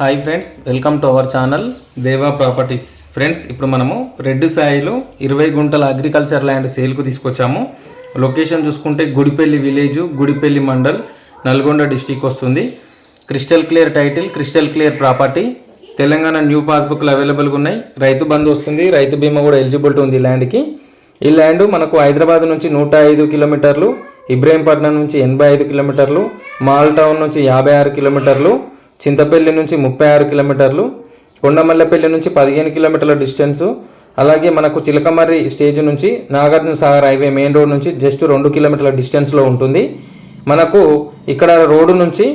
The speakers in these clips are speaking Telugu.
Hi friends welcome to our channel Deva properties friends ఇప్పుడు మనము రెడ్ సాయిలో ఇరవై గుంటల అగ్రికల్చర్ ల్యాండ్ సేల్కు తీసుకొచ్చాము. లొకేషన్ చూసుకుంటే గుడిపల్లి విలేజ్ గుడిపల్లి మండల్ నల్గొండ డిస్టిక్ వస్తుంది. Crystal clear title crystal clear property Telangana new పాస్బుక్లు అవైలబుల్గా ఉన్నాయి. రైతు బంధు వస్తుంది రైతు బీమా కూడా ఎలిజిబిలిటీ ఉంది ఈ ల్యాండ్కి ఈ ల్యాండ్ మనకు హైదరాబాద్ నుంచి నూట ఐదు కిలోమీటర్లు ఇబ్రహీంపట్నం నుంచి ఎనభై ఐదు కిలోమీటర్లు మాల్ టౌన్ నుంచి యాభై ఆరు కిలోమీటర్లు చింతపల్లి నుంచి ముప్పై ఆరు కిలోమీటర్లు కొండమల్లపల్లి నుంచి పదిహేను కిలోమీటర్ల డిస్టెన్సు అలాగే మనకు చిలకమర్రి స్టేజ్ నుంచి Nagarjuna Sagar highway main road నుంచి జస్ట్ రెండు కిలోమీటర్ల డిస్టెన్స్లో ఉంటుంది. మనకు ఇక్కడ రోడ్డు నుంచి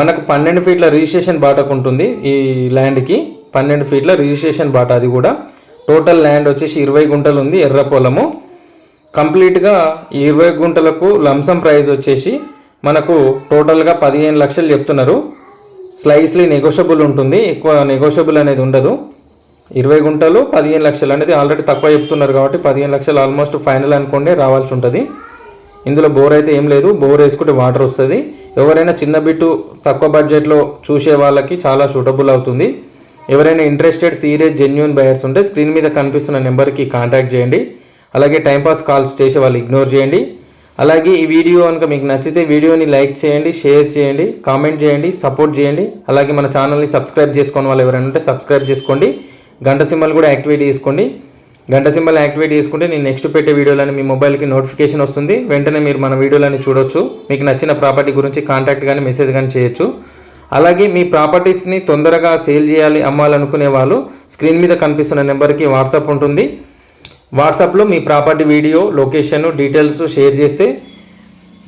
మనకు పన్నెండు ఫీట్ల రిజిస్ట్రేషన్ బాటకు ఉంటుంది ఈ ల్యాండ్కి. పన్నెండు ఫీట్ల రిజిస్ట్రేషన్ బాట అది కూడా. టోటల్ ల్యాండ్ వచ్చేసి ఇరవై గుంటలు ఉంది ఎర్ర పొలము. కంప్లీట్గా ఈ ఇరవై గుంటలకు లంసం ప్రైజ్ వచ్చేసి మనకు టోటల్గా పదిహేను లక్షలు చెప్తున్నారు. స్లైస్లీ నెగోషియబుల్ ఉంటుంది. ఎక్కువ నెగోషియబుల్ అనేది ఉండదు. ఇరవై గుంటలు పదిహేను లక్షలు అనేది ఆల్రెడీ తక్కువ చెప్తున్నారు కాబట్టి పదిహేను లక్షలు ఆల్మోస్ట్ ఫైనల్ అనుకోండి రావాల్సి ఉంటుంది. ఇందులో బోర్ అయితే ఏం లేదు. బోర్ వేసుకుంటే వాటర్ వస్తుంది. ఎవరైనా చిన్న బిట్టు తక్కువ బడ్జెట్లో చూసే వాళ్ళకి చాలా సూటబుల్ అవుతుంది. ఎవరైనా ఇంట్రెస్టెడ్ సీరియస్ జెన్యున్ బయర్స్ ఉంటే స్క్రీన్ మీద కనిపిస్తున్న నెంబర్కి కాంటాక్ట్ చేయండి. అలాగే టైంపాస్ కాల్స్ చేసే వాళ్ళు ఇగ్నోర్ చేయండి. అలాగే ఈ వీడియో కనుక మీకు నచ్చితే వీడియోని లైక్ చేయండి షేర్ చేయండి కామెంట్ చేయండి సపోర్ట్ చేయండి. అలాగే మన ఛానల్ని సబ్స్క్రైబ్ చేసుకోని వాళ్ళు ఎవరైనా ఉంటే సబ్స్క్రైబ్ చేసుకోండి. గంట సింబల్ కూడా యాక్టివేట్ చేసుకోండి. గంట సింబల్ యాక్టివేట్ చేసుకుంటే నేను నెక్స్ట్ పెట్టే వీడియోలని మీ మొబైల్కి నోటిఫికేషన్ వస్తుంది. వెంటనే మీరు మన వీడియోలని చూడొచ్చు. మీకు నచ్చిన ప్రాపర్టీ గురించి కాంటాక్ట్ కానీ మెసేజ్ కానీ చేయొచ్చు. అలాగే మీ ప్రాపర్టీస్ని తొందరగా సేల్ చేయాలి అమ్మాలనుకునే వాళ్ళు స్క్రీన్ మీద కనిపిస్తున్న నెంబర్కి వాట్సాప్ ఉంటుంది. వాట్సాప్లో మీ property video location details share చేస్తే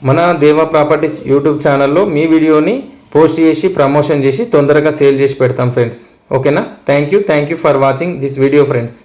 మన దేవా ప్రాపర్టీస్ యూట్యూబ్ ఛానల్లో మీ వీడియోని పోస్ట్ చేసి ప్రమోషన్ చేసి తొందరగా సేల్ చేసి పెడతాం ఫ్రెండ్స్. ఓకేనా? Thank you. Thank you for watching this video friends.